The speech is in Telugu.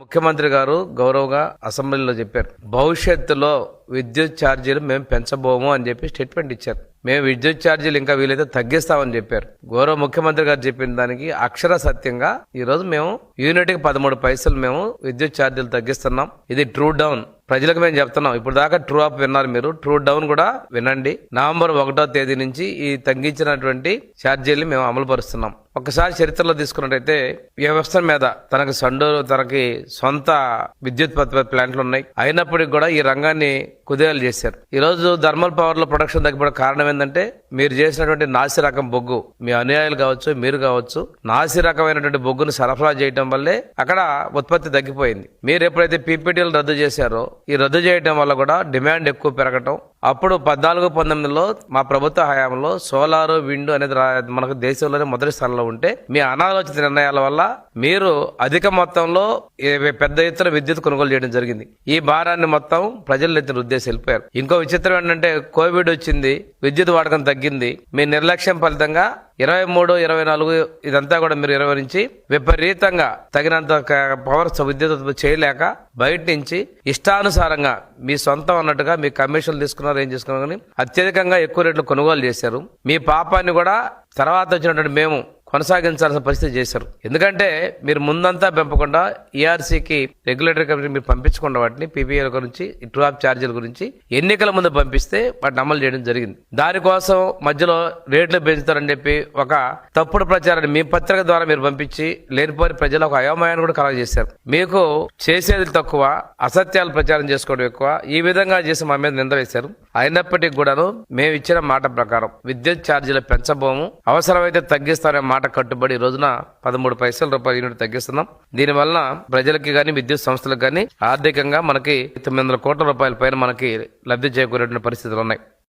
ముఖ్యమంత్రి గారు గౌరవగా అసెంబ్లీలో చెప్పారు. భవిష్యత్తులో విద్యుత్ ఛార్జీలు మేము పెంచబోము అని చెప్పి స్టేట్మెంట్ ఇచ్చారు. మేము విద్యుత్ ఛార్జీలు ఇంకా వీలైతే తగ్గిస్తామని చెప్పారు. గౌరవ ముఖ్యమంత్రి గారు చెప్పిన దానికి అక్షర సత్యంగా ఈ రోజు మేము యూనిట్కి పదమూడు పైసలు మేము విద్యుత్ ఛార్జీలు తగ్గిస్తున్నాం. ఇది ట్రూ డౌన్ ప్రజలకు మేము చెప్తున్నాం. ఇప్పుడు దాకా ట్రూ అప్ విన్నారు మీరు. ట్రూ డౌన్ కూడా వినండి. నవంబర్ ఒకటో తేదీ నుంచి ఈ తగ్గించినటువంటి ఛార్జీలు మేము అమలు పరుస్తున్నాం ఒకసారి చరిత్రలో తీసుకున్నట్టయితే వ్యవస్థ మీద తనకి సండూరు తనకి సొంత విద్యుత్ ప్లాంట్లు ఉన్నాయి. అయినప్పటికీ కూడా ఈ రంగాన్ని కుదేలు చేశారు. ఈ రోజు థర్మల్ పవర్లో ప్రొడక్షన్ తగ్గిపోవడం కారణం ఏంటంటే మీరు చేసినటువంటి నాసి రకం బొగ్గు మీ అనుయాయులు కావచ్చు మీరు కావచ్చు నాసి రకమైనటువంటి బొగ్గును సరఫరా చేయడం వల్లే అక్కడ ఉత్పత్తి తగ్గిపోయింది. మీరు ఎప్పుడైతే పీపీటీలు రద్దు చేశారో ఈ రద్దు చేయడం వల్ల కూడా డిమాండ్ ఎక్కువ పెరగటం అప్పుడు పద్నాలుగు పంతొమ్మిదిలో మా ప్రభుత్వ హయాంలో సోలారు విండ్ అనేది మనకు దేశంలోనే మొదటి స్థానంలో ఉంటే మీ అనాలోచిత నిర్ణయాల వల్ల మీరు అధిక మొత్తంలో పెద్ద ఎత్తున విద్యుత్ కొనుగోలు చేయడం జరిగింది. ఈ భారాన్ని మొత్తం ప్రజల ఎత్తున ఉద్దేశం వెళ్ళిపోయారు. ఇంకో విచిత్రం ఏంటంటే కోవిడ్ వచ్చింది విద్యుత్ వాడకం తగ్గింది. మీ నిర్లక్ష్యం ఫలితంగా ఇరవై మూడు ఇరవై నాలుగు ఇదంతా కూడా మీరు ఇరవై నుంచి విపరీతంగా తగినంత పవర్ విద్యుత్ ఉత్పత్తి చేయలేక బయట నుంచి ఇష్టానుసారంగా మీ సొంతం అన్నట్టుగా మీ కమిషన్లు తీసుకున్నారు ఏం చేసుకున్నారు కానీ అత్యధికంగా ఎక్కువ రేట్లు కొనుగోలు చేశారు. మీ పాపాన్ని కూడా తర్వాత వచ్చినటువంటి మేము కొనసాగించాల్సిన పరిస్థితి చేశారు. ఎందుకంటే మీరు ముందంతా పెంపకుండా ఈఆర్సీకి రెగ్యులేటరీ కమిటీ మీరు పంపించకుండా వాటిని పీపీఎల్ గురించి డ్రాప్ ఛార్జీల గురించి ఎన్నికల ముందు పంపిస్తే వాటిని అమలు చేయడం జరిగింది. దానికోసం మధ్యలో రేట్లు పెంచుతారని చెప్పి ఒక తప్పుడు ప్రచారాన్ని మీ పత్రిక ద్వారా మీరు పంపించి లేనిపోని ప్రజలు ఒక అయోమయాన్ని కూడా కలగజేశారు. మీకు చేసేది తక్కువ అసత్యాలు ప్రచారం చేసుకోవడం ఎక్కువ ఈ విధంగా చేసి మా మీద నింద వేశారు. అయినప్పటికీ కూడాను మేము ఇచ్చిన మాట ప్రకారం విద్యుత్ ఛార్జీలు పెంచబోము అవసరమైతే తగ్గిస్తారనే మాట కట్టుబడి ఈ రోజున పదమూడు పైసల రూపాయల యూనిట్ తగ్గిస్తున్నాం. దీనివల్ల ప్రజలకి గాని విద్యుత్ సంస్థలకు గాని ఆర్థికంగా మనకి తొమ్మిది వందల కోట్ల రూపాయల పైన మనకి లబ్ధి చేకూరేటువంటి పరిస్థితులు ఉన్నాయి.